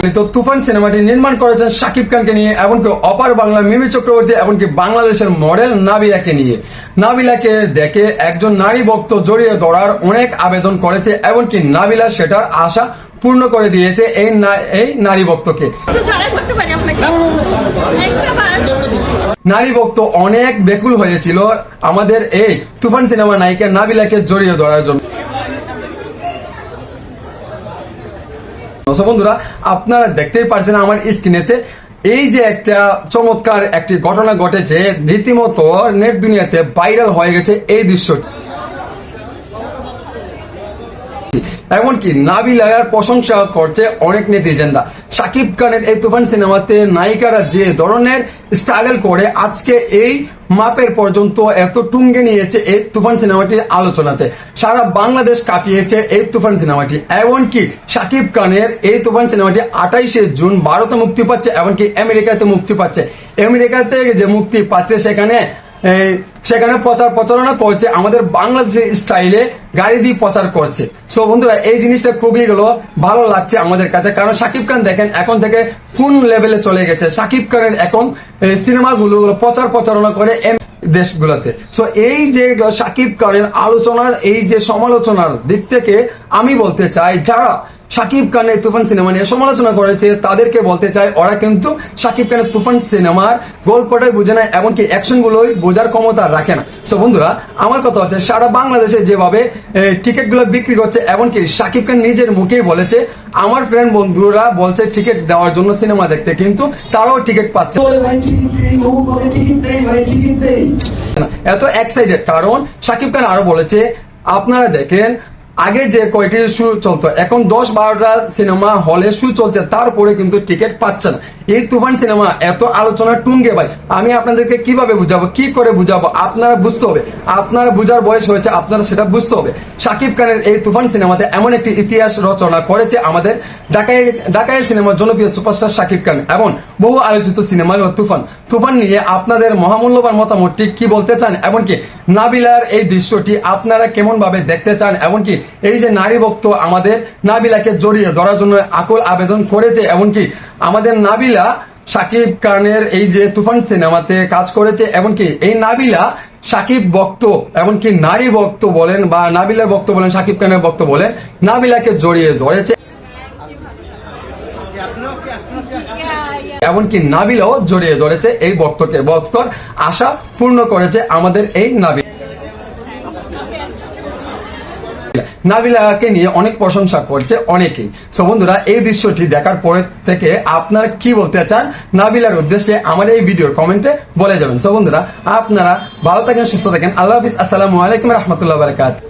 তো তুফান সিনেমাটি নির্মাণ করেছেন শাকিব খানকে নিয়ে এমনকি অপার বাংলা মিমি চক্রবর্তী এমনকি বাংলাদেশের মডেল নাবিলাকে নিয়ে। নাবিলাকে দেখে একজন নারী ভক্ত জড়িয়ে ধরার অনেক আবেদন করেছে এমনকি নাবিলা সেটার আশা পূর্ণ করে দিয়েছে এই এই নারী ভক্তকে। নারী ভক্ত অনেক বেকুল হয়েছিল আমাদের এই তুফান সিনেমা নায়িকা নাবিলাকে জড়িয়ে ধরার জন্য। দর্শক বন্ধুরা, আপনারা দেখতেই পারছেন আমার স্ক্রিনেতে এই যে একটা চমৎকার একটি ঘটনা ঘটেছে, রীতিমতো নেট দুনিয়াতে ভাইরাল হয়ে গেছে এই দৃশ্যটি। এমনকি নাবিলার প্রশংসা করছে অনেক নেটিজেনরা। শাকিব খানের এই তুফান সিনেমাতে নায়িকারা যে ধরনের স্ট্রাগল করে, আজকে এই মাপের পর্যন্ত এত টুঙ্গে নিয়েছে এই তুফান সিনেমাটির আলোচনাতে। সারা বাংলাদেশ কাঁপিয়েছে এই তুফান সিনেমাটি। এমনকি শাকিব খানের এই তুফান সিনেমাটি আঠাইশে জুন ভারতে মুক্তি পাচ্ছে, এমনকি আমেরিকাতে মুক্তি পাচ্ছে। আমেরিকাতে যে মুক্তি পাচ্ছে সেখানে সেখানে প্রচার প্রচারণা করছে, আমাদের বাংলাদেশের স্টাইলে গাড়ি দিয়ে প্রচার করছে। সো বন্ধুরা, এই জিনিসটা খুবই হলো ভালো লাগছে আমাদের কাছে। কারণ শাকিব খান দেখেন, এখন থেকে কোন লেভেলে চলে গেছে? সাকিব খানের এখন সিনেমাগুলো প্রচার প্রচারণা করে দেশগুলোতে। সো এই যে শাকিব খানের আলোচনার, এই যে সমালোচনার দিক থেকে আমি বলতে চাই, যারা শাকিব খানের তুফান সিনেমা নিয়ে সমালোচনা করেছে তাদেরকে বলতে চাই, ওরা কিন্তু শাকিব খানের তুফান সিনেমার গল্পটাই বুঝে না, এমনকি অ্যাকশন গুলোই বোঝার ক্ষমতা রাখে না সো বন্ধুরা, আমার কথা হচ্ছে, সারা বাংলাদেশে যেভাবে টিকিটগুলো বিক্রি করছে, এমনকি শাকিব খান নিজের মুখেই বলেছে, আমার ফ্রেন্ড বন্ধুরা বলছে টিকিট দেওয়ার জন্য সিনেমা দেখতে, কিন্তু তারাও টিকিট পাচ্ছে। এত এক্সাইটেড কারণ শাকিব খান আরও বলেছে, আপনারা দেখেন আগে যে কয়টি শু চলতো, এখন দশ বারোটা সিনেমা হলে শু চলছে, তারপরে কিন্তু টিকিট পাচ্ছে না। এই তুফান সিনেমা, এত আলোচনা টুঙ্গে ভাই। আমি আপনাদেরকে কীভাবে বুঝাবো, কি করে বুঝাবো, আপনারা বুঝতে হবে। আপনারা বুঝার বয়স হয়েছে, আপনারা সেটা বুঝতে হবে। শাকিব খানের এই তুফান সিনেমাতে এমন একটি ইতিহাস রচনা করেছে আমাদের ঢাকায় ঢাকায় সিনেমার জনপ্রিয় সুপারস্টার শাকিব খান এবং বহু আলোচিত সিনেমা তুফান। তুফান নিয়ে আপনাদের মহামূল্যবান মতামতটি কি বলতে চান? এমনকি নাবিলার এই দৃশ্যটি আপনারা কেমন ভাবে দেখতে চান? এমনকি এই যে নারী ভক্ত আমাদের নাবিলাকে জড়িয়ে ধরার জন্য আকুল আবেদন করেছে, এমনকি আমাদের নাবিলা শাকিব খানের এই যে তুফান সিনেমাতে কাজ করেছে, এমনকি এই নাবিলা শাকিব ভক্ত, এমনকি নারী ভক্ত বলেন বা নাবিলার ভক্ত বলেন শাকিব খানের ভক্ত বলেন, নাবিলাকে জড়িয়ে ধরেছে। এমনকি নাবিলাও জড়িয়ে ধরেছে এই ভক্তকে। ভক্তর আশা পূর্ণ করেছে আমাদের এই নাবিল। নাবিলাকে নিয়ে অনেক প্রশংসা করছে অনেকেই। সো বন্ধুরা, এই দৃশ্যটি দেখার পরে থেকে আপনারা কি বলতে চান? নাবিলার উদ্দেশ্যে আমার এই ভিডিওর কমেন্টে বলে যাবেন। সো বন্ধুরা, আপনারা ভালো থাকেন, সুস্থ থাকেন। আল্লাহ হাফিজ। আসসালামু আলাইকুম রহমতুল্লাহ বারকাত